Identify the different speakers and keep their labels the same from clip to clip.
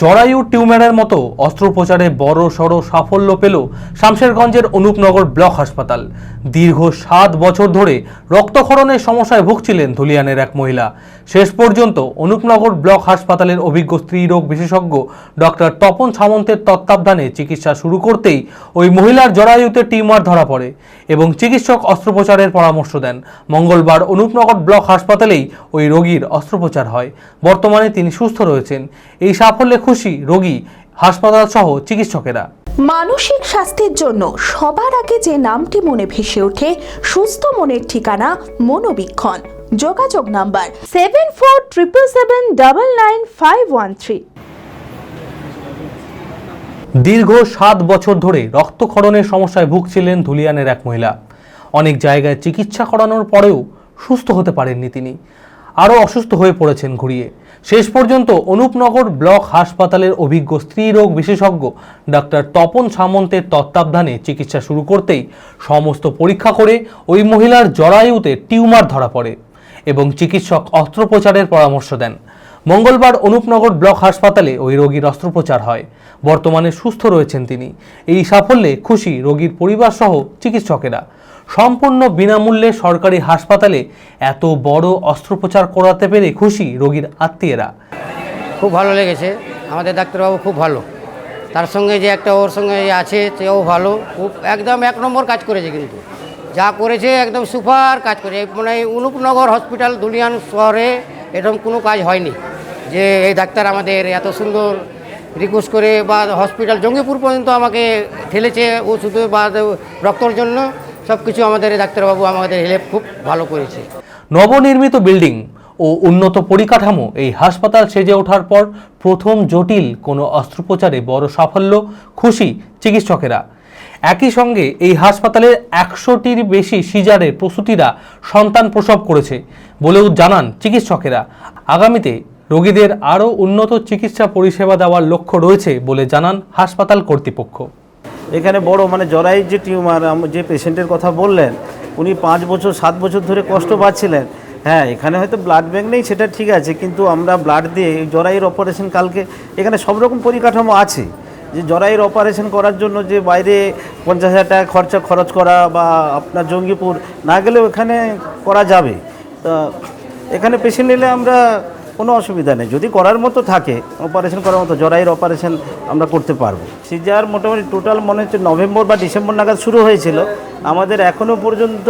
Speaker 1: জরায়ু টিউমারের মতো অস্ত্রোপচারে বড় সড় সাফল্য পেল শামশেরগঞ্জের অনুপনগর ব্লক হাসপাতাল। দীর্ঘ সাত বছর ধরে রক্তক্ষরণের সমস্যায় ভুগছিলেন ধুলিয়ানের এক মহিলা। শেষ পর্যন্ত অনুপনগর ব্লক হাসপাতালের অভিজ্ঞ স্ত্রীরোগ বিশেষজ্ঞ ডক্টর তপন সামন্তের তত্ত্বাবধানে চিকিৎসা শুরু করতেই ওই মহিলার জরায়ুতে টিউমার ধরা পড়ে এবং চিকিৎসক অস্ত্রোপচারের পরামর্শ দেন। মঙ্গলবার অনুপনগর ব্লক হাসপাতালেই ওই রোগীর অস্ত্রোপচার হয়। বর্তমানে তিনি সুস্থ রয়েছেন। এই সাফল্যে খুশি রোগী হাসপাতাল সহ চিকিৎসকেরা।
Speaker 2: মানসিক স্বাস্থ্যের জন্য সবার আগে যে নামটি মনে ভেসে ওঠে সুস্থ মনের ঠিকানা মনোবীক্ষণ। যোগাযোগ number seven four triple seven double nine five one three.
Speaker 1: দীর্ঘ সাত বছর ধরে রক্তক্ষরণের সমস্যায় ভুগছিলেন ধুলিয়ানের এক মহিলা। অনেক জায়গায় চিকিৎসা করানোর পরেও সুস্থ হতে পারেননি তিনি। আরও অসুস্থ হয়ে পড়েছেন ঘুরিয়ে। শেষ পর্যন্ত অনুপনগর ব্লক হাসপাতালের অভিজ্ঞ স্ত্রীরোগ বিশেষজ্ঞ ডাক্তার তপন সামন্তের তত্ত্বাবধানে চিকিৎসা শুরু করতেই সমস্ত পরীক্ষা করে ওই মহিলার জরায়ুতে টিউমার ধরা পড়ে এবং চিকিৎসক অস্ত্রোপচারের পরামর্শ দেন। মঙ্গলবার অনুপনগর ব্লক হাসপাতালে ওই রোগীর অস্ত্রোপচার হয়। বর্তমানে সুস্থ রয়েছেন তিনি। এই সাফল্যে খুশি রোগীর পরিবার সহ চিকিৎসকেরা। সম্পূর্ণ বিনামূল্যে সরকারি হাসপাতালে এত বড় অস্ত্রোপচার করাতে পেরে খুশি রোগীর আত্মীয়রা।
Speaker 3: খুব ভালো লেগেছে। আমাদের ডাক্তারবাবু খুব ভালো। তার সঙ্গে যে একটা ওর সঙ্গে আছে, সেও ভালো। খুব একদম এক নম্বর কাজ করেছে কিন্তু। যা করেছে একদম সুপার কাজ করেছে। মানে অনুপনগর হসপিটাল দুলিয়ান শহরে এরকম কোনো কাজ হয়নি। যে এই ডাক্তার আমাদের এত সুন্দর রিকোয়েস্ট করে বা হসপিটাল জঙ্গিপুর পর্যন্ত আমাকে ঠেলেছে ওষুধ বা রক্তর জন্য সব কিছু আমাদের ডাক্তারবাবু আমাদের হেল্প খুব ভালো করেছে।
Speaker 1: নবনির্মিত বিল্ডিং ও উন্নত পরিকাঠামো এই হাসপাতাল সেজে ওঠার পর প্রথম জটিল কোনো অস্ত্রোপচারে বড় সাফল্য, খুশি চিকিৎসকেরা। একই সঙ্গে এই হাসপাতালের একশোটির বেশি সিজারের প্রসূতিরা সন্তান প্রসব করেছে বলেও জানান চিকিৎসকেরা। আগামীতে রোগীদের আরও উন্নত চিকিৎসা পরিষেবা দেওয়ার লক্ষ্য রয়েছে বলে জানান হাসপাতাল কর্তৃপক্ষ।
Speaker 4: এখানে বড় মানে জরাইর যে টিউমার যে পেশেন্টের কথা বললেন, উনি পাঁচ বছর, সাত বছর ধরে কষ্ট পাচ্ছিলেন। হ্যাঁ এখানে হয়তো ব্লাড ব্যাঙ্ক নেই, সেটা ঠিক আছে, কিন্তু আমরা ব্লাড দিয়ে জরাইয়ের অপারেশন কালকে, এখানে সব রকম পরিকাঠামো আছে। যে জরাইয়ের অপারেশন করার জন্য যে বাইরে পঞ্চাশ হাজার টাকা খরচা, খরচ করা বা আপনার জঙ্গিপুর না গেলেও এখানে করা যাবে। তা, এখানে পেশেন্ট নিলে আমরা কোনো অসুবিধা নেই। যদি করার মতো থাকে অপারেশন করার মতো জরাইয়ের অপারেশন আমরা করতে পারব। সিজার মোটামুটি টোটাল মনে হচ্ছে নভেম্বর বা ডিসেম্বর নাগাদ শুরু হয়েছিল। আমাদের এখনও পর্যন্ত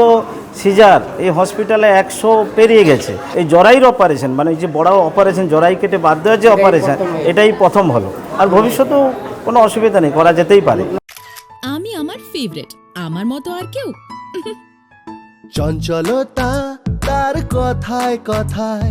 Speaker 4: সিজার এই হসপিটালে একশো পেরিয়ে গেছে। এই জরাইয়ের অপারেশন মানে এই যে বড় অপারেশন জরাই কেটে বাদ দেওয়ার যে অপারেশন এটাই প্রথম হলো। আর ভবিষ্যতেও কোনো অসুবিধা নেই করা যেতেই পারে।
Speaker 5: আমি আমার ফেভারিট আমার মতো আর কেউ?
Speaker 6: চঞ্চলতা তার কথায় কথায়